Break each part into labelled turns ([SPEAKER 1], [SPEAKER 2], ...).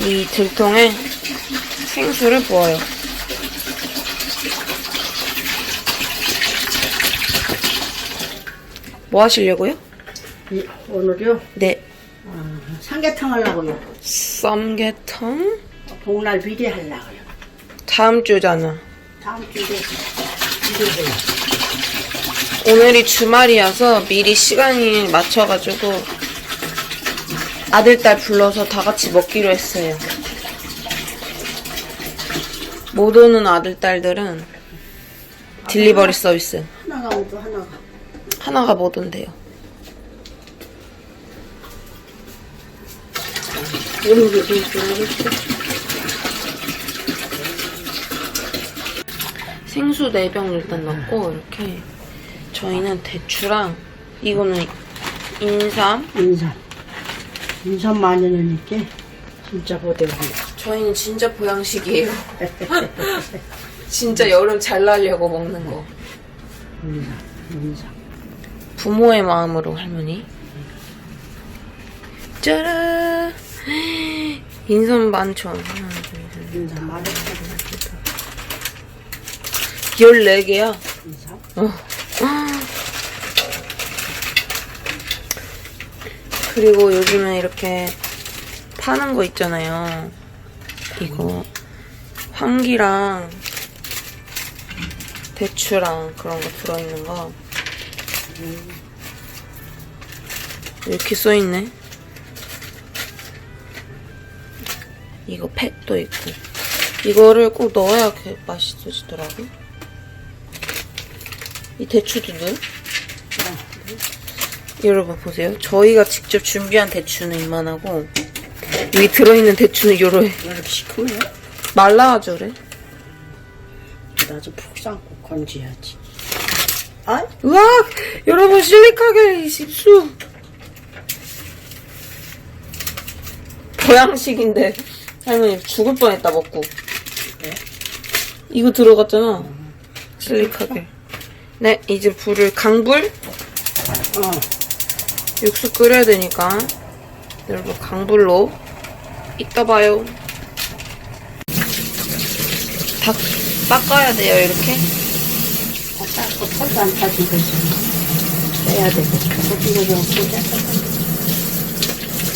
[SPEAKER 1] 이 들통에 생수를 부어요. 뭐 하시려고요?
[SPEAKER 2] 이, 오늘요
[SPEAKER 1] 네.
[SPEAKER 2] 아, 삼계탕 하려고요.
[SPEAKER 1] 쌈개탕?
[SPEAKER 2] 복날 비리 하려고요.
[SPEAKER 1] 다음 주잖아.
[SPEAKER 2] 다음 주에 비리해요.
[SPEAKER 1] 오늘이 주말이어서 미리 시간이 맞춰가지고 아들, 딸 불러서 다 같이 먹기로 했어요. 못 오는 아들, 딸들은 딜리버리 서비스.
[SPEAKER 2] 하나가 오고 하나가.
[SPEAKER 1] 하나가 못 온대요. 생수 4병 일단 넣고 이렇게 저희는 대추랑 이거는 인삼
[SPEAKER 2] 인삼. 인삼 많이 넣으니까 진짜 보대고.
[SPEAKER 1] 저희는 진짜 보양식이에요. 진짜 여름 잘 나려고 먹는 거.
[SPEAKER 2] 인삼. 인삼.
[SPEAKER 1] 부모의 마음으로 할머니. 짜란! 인삼 만천. 하나, 둘, 셋.
[SPEAKER 2] 인삼 많이 넣어.
[SPEAKER 1] 14개야.
[SPEAKER 2] 인삼.
[SPEAKER 1] 어. 그리고 요즘에 이렇게 파는 거 있잖아요. 이거 황기랑 대추랑 그런 거 들어있는 거 이렇게 써있네. 이거 팻도 있고 이거를 꼭 넣어야 그 맛있어지더라고. 이 대추도 넣어? 여러분 보세요. 저희가 직접 준비한 대추는 이만하고 여기 들어있는 대추는 요래
[SPEAKER 2] 이렇게 시큼해요?
[SPEAKER 1] 말라가지고 그래.
[SPEAKER 2] 나좀 푹 삶고 건지야지. 아?
[SPEAKER 1] 우와! 여러분 실리카겔 십수 보양식인데 할머니 죽을 뻔했다 먹고 이거 들어갔잖아 실리카겔 네 이제 불을 강불
[SPEAKER 2] 어.
[SPEAKER 1] 육수 끓여야 되니까 여러분 강불로 이따 봐요 닭 닦아야 돼요 이렇게
[SPEAKER 2] 닦고 털도 안 빠진 거 있잖아. 빼야 되고.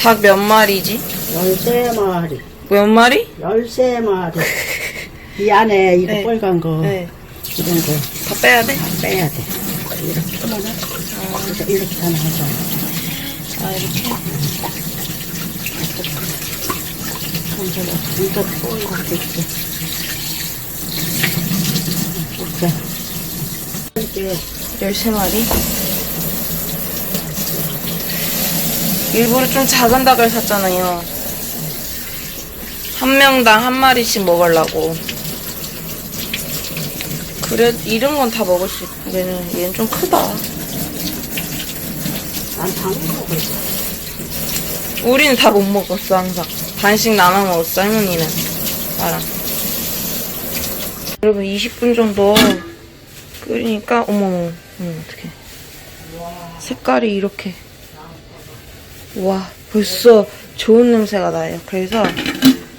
[SPEAKER 1] 닭 몇 마리지?
[SPEAKER 2] 열세 마리.
[SPEAKER 1] 몇 마리?
[SPEAKER 2] 열세 마리. 이 안에 이거
[SPEAKER 1] 네.
[SPEAKER 2] 빨간 거.
[SPEAKER 1] 네.
[SPEAKER 2] 이런 거
[SPEAKER 1] 다 빼야 돼?
[SPEAKER 2] 빼야 돼. 이렇게 하면 이렇게 이렇게 다 나오잖아.
[SPEAKER 1] 아 이렇게?
[SPEAKER 2] 이거 또 이렇게 있어. 이렇게. 이게
[SPEAKER 1] 13마리? 일부러 좀 작은 닭을 샀잖아요. 한 명당 한 마리씩 먹으려고. 그래, 이런 건 다 먹을 수 있고, 얘는, 얘는 좀 크다.
[SPEAKER 2] 난 당근 먹고 있어.
[SPEAKER 1] 우리는 다 못 먹었어, 항상. 반씩 나눠 먹었어, 할머니는. 나랑. 여러분, 20분 정도 끓이니까, 어머머, 어머, 어떡해. 색깔이 이렇게. 와, 벌써 좋은 냄새가 나요. 그래서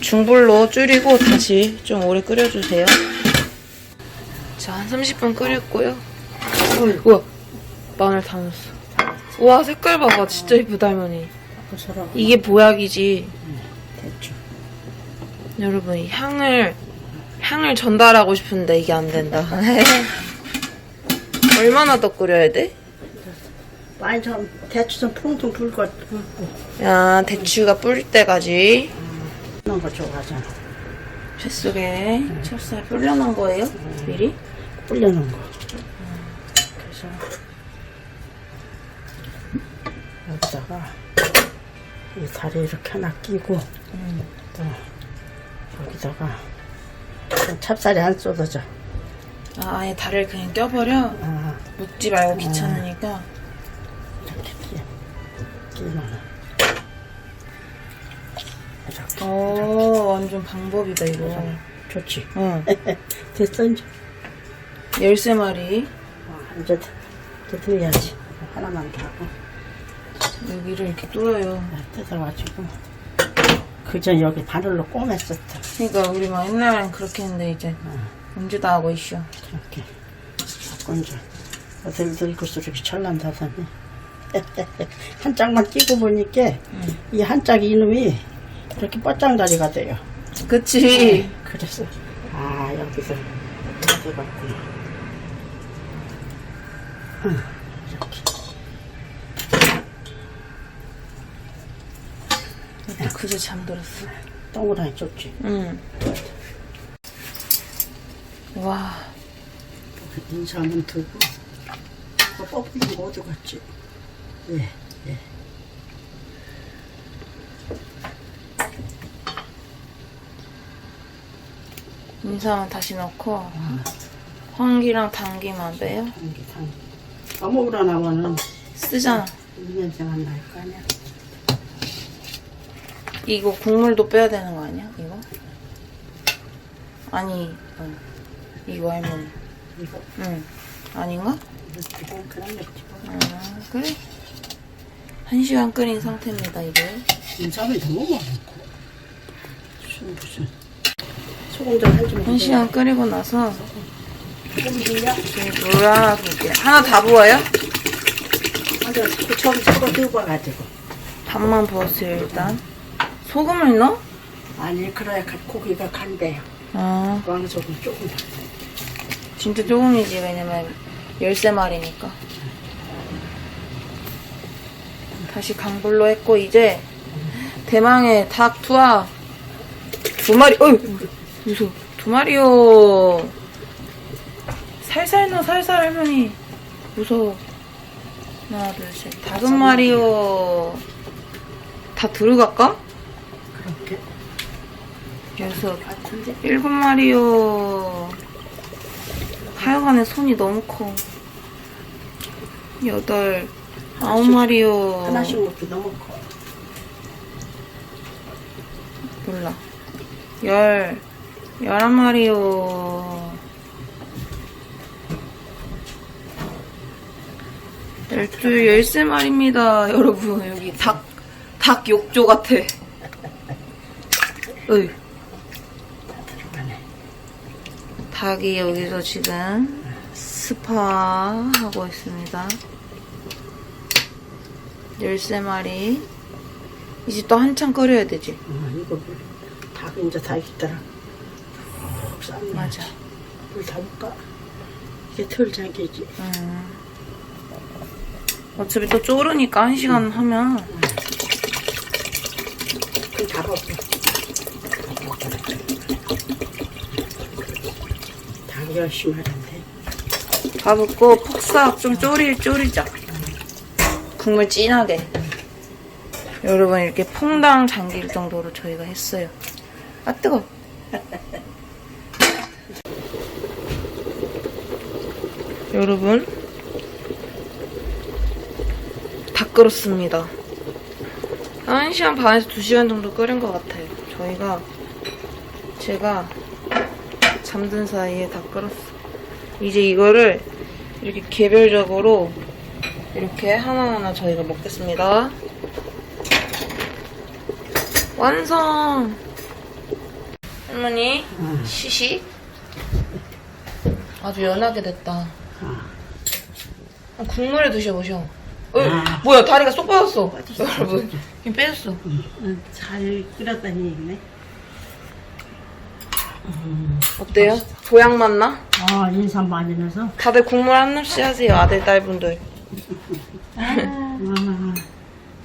[SPEAKER 1] 중불로 줄이고 다시 좀 오래 끓여주세요. 자, 한 30분 끓였고요. 우와, 마늘 다 넣었어. 우와, 색깔 봐봐. 진짜 이쁘다, 할머니.
[SPEAKER 2] 고소라고
[SPEAKER 1] 이게 보약이지.
[SPEAKER 2] 됐죠.
[SPEAKER 1] 여러분, 이 향을, 향을 전달하고 싶은데 이게 안 된다. 얼마나 더 끓여야 돼?
[SPEAKER 2] 많이 좀 대추 좀 퐁퐁 불고 불고
[SPEAKER 1] 야, 대추가 불 때까지
[SPEAKER 2] 그런 거 좋아하잖아.
[SPEAKER 1] 뱃속에 찹쌀 불려놓은 거예요? 미리?
[SPEAKER 2] 불려놓은 거. 그래서 여기다가 이 다리 이렇게 하나 끼고 또 여기다가 찹쌀이 안 쏟아져.
[SPEAKER 1] 아, 아예 다리를 그냥 껴버려?
[SPEAKER 2] 아,
[SPEAKER 1] 묶지 말고 귀찮으니까.
[SPEAKER 2] 이렇게 끼 끼면 이렇게
[SPEAKER 1] 어, 완전 방법이다, 이거.
[SPEAKER 2] 좋지.
[SPEAKER 1] 응.
[SPEAKER 2] 됐어 이제.
[SPEAKER 1] 13마리.
[SPEAKER 2] 어, 이제 더 들어야지. 하나만 더 하고
[SPEAKER 1] 여기를 이렇게 뚫어요.
[SPEAKER 2] 뜯어가지고 그전 여기 바늘로 꼬맸었다.
[SPEAKER 1] 그러니까 우리 막 옛날엔 그렇게 했는데 이제 언제 다 하고 있어.
[SPEAKER 2] 그렇게. 건져. 어딜 들고서 이렇게 철난다더니. 한 짝만 끼고 보니까 이 한 짝 이놈이 이렇게 뻗장다리가 돼요.
[SPEAKER 1] 그치.
[SPEAKER 2] 그래서 아 여기서 가져갔구나. 응, 이렇게.
[SPEAKER 1] 그제 잠들었어.
[SPEAKER 2] 동그라미 좁지.
[SPEAKER 1] 응. 와.
[SPEAKER 2] 인사하면 두고 그 뽑히는 거 어디 갔지? 예, 예.
[SPEAKER 1] 인삼은 다시 넣고 황기랑 당기만 빼요.
[SPEAKER 2] 한개 당. 어묵으로 나면은
[SPEAKER 1] 쓰잖아.
[SPEAKER 2] 이 냄새가 날거 아니야?
[SPEAKER 1] 이거 국물도 빼야 되는 거 아니야? 이거? 아니, 어. 이거 할머니.
[SPEAKER 2] 이거
[SPEAKER 1] 응. 아닌가?
[SPEAKER 2] 이거 그런 거 있지.
[SPEAKER 1] 아, 그래. 한 시간 끓인 상태입니다, 이제.
[SPEAKER 2] 인삼이 너무 많고. 무슨 무슨 소금 좀 해주면
[SPEAKER 1] 한 시간 끓이고 나서
[SPEAKER 2] 소금 줄려?
[SPEAKER 1] 지금 물 하나 다 부어요?
[SPEAKER 2] 맞아. 그 처음 소금 들고 와가지고.
[SPEAKER 1] 반만 부었어요, 일단. 소금을 넣어?
[SPEAKER 2] 아니 그래야 가- 고기가 간대요.
[SPEAKER 1] 아,
[SPEAKER 2] 왕소금 조금.
[SPEAKER 1] 진짜 조금이지, 왜냐면 13마리니까. 다시 강불로 했고, 이제 대망의 닭 투하 두 마리, 어이! 무서워. 두 마리요. 살살 넣어, 살살 할머니. 무서워. 하나, 둘, 셋. 다섯 마리요. 다 들어갈까?
[SPEAKER 2] 같은데.
[SPEAKER 1] 일곱 마리요. 하여간에 손이 너무 커. 여덟, 아홉 마리요.
[SPEAKER 2] 하나씩 먹기 너무 커.
[SPEAKER 1] 몰라. 열, 열한 마리요. 열둘, 열세 마리입니다. 여러분, 여기 닭, 닭 욕조 같아. 으이.
[SPEAKER 2] 들어가네.
[SPEAKER 1] 닭이 여기서 지금 스파 하고 있습니다. 13마리. 이제 또 한참 끓여야 되지.
[SPEAKER 2] 어, 이거 물. 닭 이제 다 익더라.
[SPEAKER 1] 맞아.
[SPEAKER 2] 물 담을까? 이게 털 잠기지.
[SPEAKER 1] 음. 어차피 또 쪼르니까 한 시간 하면
[SPEAKER 2] 그럼 다 먹어. 닭 열심히 하던데.
[SPEAKER 1] 다 붓고 푹싹 좀 쪼리, 쪼리자. 국물 진하게. 여러분, 이렇게 퐁당 잠길 정도로 저희가 했어요. 아, 뜨거. 여러분, 다 끓었습니다. 한 1시간 반에서 2시간 정도 끓인 것 같아요. 저희가, 제가 잠든 사이에 다 끓었어. 이제 이거를 이렇게 개별적으로 이렇게 하나하나 저희가 먹겠습니다. 완성! 할머니,
[SPEAKER 2] 응.
[SPEAKER 1] 시시. 아주 연하게 됐다. 국물에 드셔보셔. 어,
[SPEAKER 2] 아.
[SPEAKER 1] 뭐야, 다리가 쏙 빠졌어. 여러분, 힘 빼졌어.
[SPEAKER 2] 응, 잘 끓였다니 있네.
[SPEAKER 1] 어때요? 보양 맞나?
[SPEAKER 2] 아, 인삼 많이 넣어서.
[SPEAKER 1] 다들 국물 한 납씩 하세요, 아들, 딸분들.
[SPEAKER 2] 아,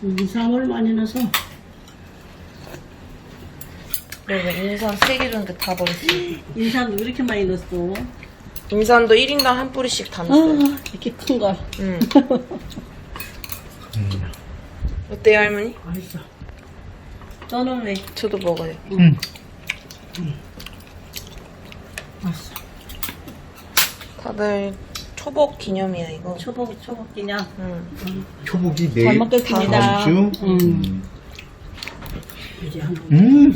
[SPEAKER 2] 인삼을 많이 넣어서.
[SPEAKER 1] 여러분, 인삼 3개 줬는데 다 버렸어요.
[SPEAKER 2] 인삼 왜 이렇게 많이 넣었어?
[SPEAKER 1] 인삼도 1인당 한 뿌리씩 다 넣었어요.
[SPEAKER 2] 아, 이렇게 큰 걸.
[SPEAKER 1] 응. 어때요, 할머니?
[SPEAKER 2] 맛있어. 너는 왜?
[SPEAKER 1] 저도 먹어요.
[SPEAKER 2] 맛있어.
[SPEAKER 1] 다들 초복 기념이야, 이거.
[SPEAKER 2] 초복, 초복 기념.
[SPEAKER 1] 응.
[SPEAKER 3] 초복이
[SPEAKER 2] 잘
[SPEAKER 3] 내일
[SPEAKER 2] 먹겠습니다.
[SPEAKER 3] 다음 주.
[SPEAKER 2] 음. 이제 한 번.
[SPEAKER 3] 음,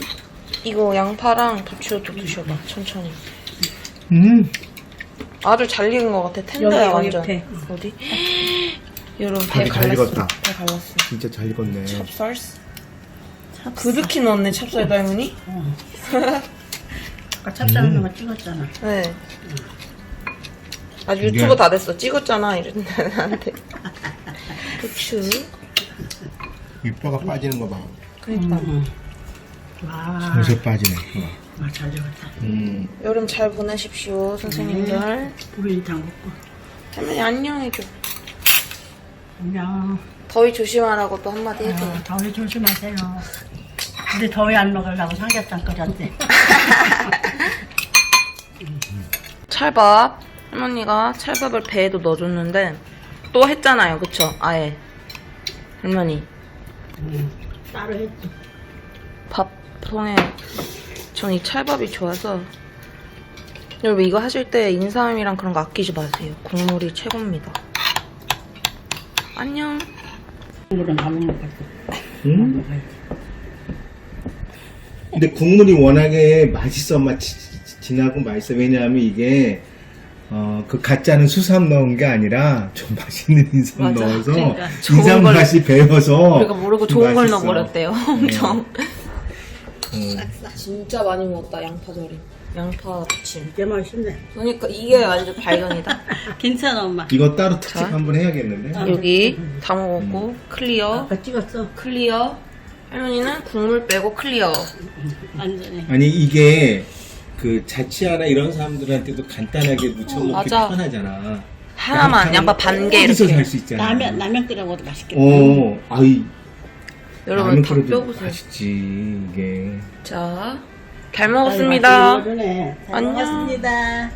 [SPEAKER 1] 이거 양파랑 부추도 드셔봐, 천천히.
[SPEAKER 3] 음.
[SPEAKER 1] 아주 잘 익은 것 같아, 텐더야,
[SPEAKER 2] 여기, 여기
[SPEAKER 1] 완전.
[SPEAKER 2] 배.
[SPEAKER 1] 어디? 여러분, 배
[SPEAKER 3] 밥이 잘
[SPEAKER 1] 갈랐어.
[SPEAKER 3] 익었다.
[SPEAKER 1] 배 갈랐어.
[SPEAKER 3] 진짜 잘 익었네.
[SPEAKER 1] 찹쌀스. 그렇게 넣었네 찹쌀 할머니?
[SPEAKER 2] 아까 찹쌀 넣은 거 찍었잖아.
[SPEAKER 1] 네.
[SPEAKER 3] 이게-
[SPEAKER 1] 유튜브 다 됐어. 찍었잖아. 이랬는데 나한테. 고추.
[SPEAKER 3] 이 뼈가 빠지는 거 봐.
[SPEAKER 1] 그러니까.
[SPEAKER 2] 와,
[SPEAKER 3] 요새 빠지네.
[SPEAKER 2] 와, 잘 익었다.
[SPEAKER 3] 음.
[SPEAKER 1] 여름 잘 보내십시오, 선생님들.
[SPEAKER 2] 우리 다 먹고.
[SPEAKER 1] 할머니 안녕해줘.
[SPEAKER 2] 안녕.
[SPEAKER 1] 더위 조심하라고 또 한마디 해줘.
[SPEAKER 2] 아, 더위 조심하세요. 우리 더위 안 먹으려고 삼겹살 끓였대.
[SPEAKER 1] 찰밥. 할머니가 찰밥을 배에도 넣어줬는데 또 했잖아요. 그쵸? 아예. 할머니.
[SPEAKER 2] 따로 했지.
[SPEAKER 1] 밥통에 전 이 찰밥이 좋아서 여러분 이거 하실 때 인삼이랑 그런 거 아끼지 마세요. 국물이 최고입니다. 안녕.
[SPEAKER 2] 국물은 다 먹는 거지.
[SPEAKER 3] 음? 근데 국물이 워낙에 맛있어, 맛 지- 지- 진하고 맛있어. 왜냐하면 이게 어, 그 가짜는 수삼 넣은 게 아니라 좀 맛있는 인삼
[SPEAKER 1] 맞아.
[SPEAKER 3] 넣어서
[SPEAKER 1] 그러니까 좋은
[SPEAKER 3] 인삼
[SPEAKER 1] 걸-
[SPEAKER 3] 맛이 배어서
[SPEAKER 1] 우리가 모르고 좋은 걸
[SPEAKER 3] 맛있어.
[SPEAKER 1] 넣어버렸대요. 엄청.
[SPEAKER 3] 어.
[SPEAKER 1] 진짜 많이 먹었다 양파 절임. 양파 부침.
[SPEAKER 2] 이게 맛있네.
[SPEAKER 1] 그러니까 이게 완전 발견이다.
[SPEAKER 2] 괜찮아, 엄마.
[SPEAKER 3] 이거 따로 특집
[SPEAKER 1] 자.
[SPEAKER 3] 한번 해야겠는데?
[SPEAKER 1] 여기 다 먹었고 클리어,
[SPEAKER 2] 아까 찍었어.
[SPEAKER 1] 클리어. 할머니는 국물 빼고 클리어.
[SPEAKER 2] 완전히.
[SPEAKER 3] 아니 이게 그 자취하나 이런 사람들한테도 간단하게 무쳐 먹기
[SPEAKER 1] 맞아.
[SPEAKER 3] 편하잖아.
[SPEAKER 1] 하나만 양파 반 개
[SPEAKER 3] 어디서
[SPEAKER 1] 이렇게.
[SPEAKER 3] 살 수 있잖아.
[SPEAKER 2] 라면, 라면 끓여 먹어도 맛있겠다.
[SPEAKER 3] 어, 아이
[SPEAKER 1] 여러분
[SPEAKER 3] 라면
[SPEAKER 1] 다
[SPEAKER 3] 끓여도
[SPEAKER 1] 뼈보세요.
[SPEAKER 3] 맛있지 이게.
[SPEAKER 1] 자, 잘 먹었습니다.
[SPEAKER 2] 모르네. 잘
[SPEAKER 1] 안녕.
[SPEAKER 2] 먹었습니다.